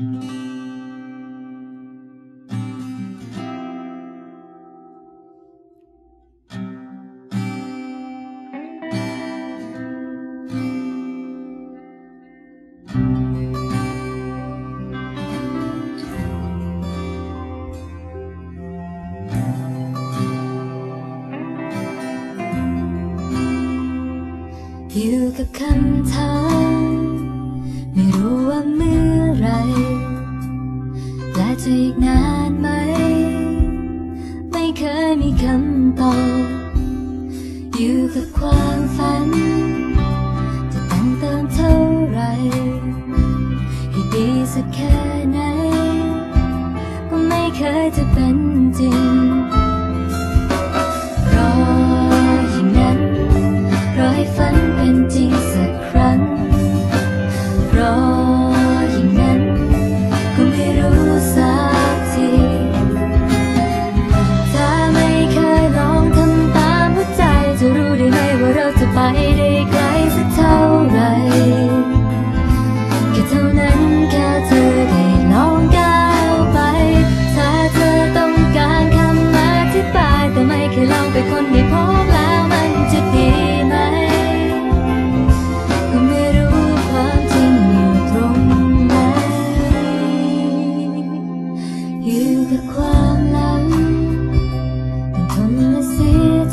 You could come talk ไม่มีคำตอบ อยู่กับความฝัน จะแต่งเติมเท่าไร ให้ดีสักแค่ไหน ก็ไม่เคยจะเป็นจริง รออย่างนั้น รอให้ฝันเป็นจริง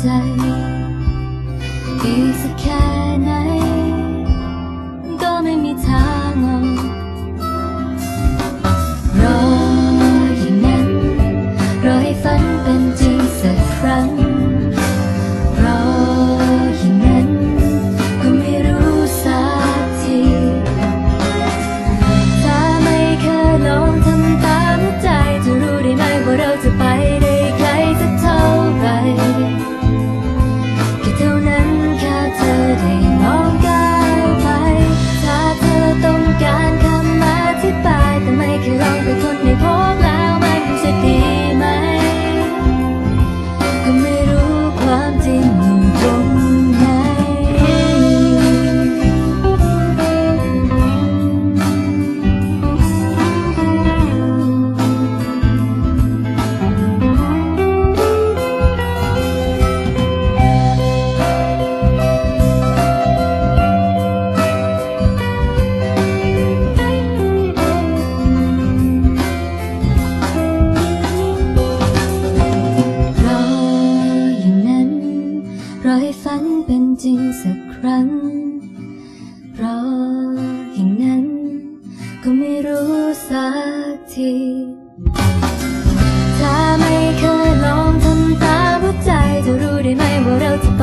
say he's a cat จริงสักครั้ง เพราะอย่างนั้น ก็ไม่รู้สักทีถ้าไม่เคยลองทำตามหัวใจจะรู้ได้ไหมว่าเราจะไป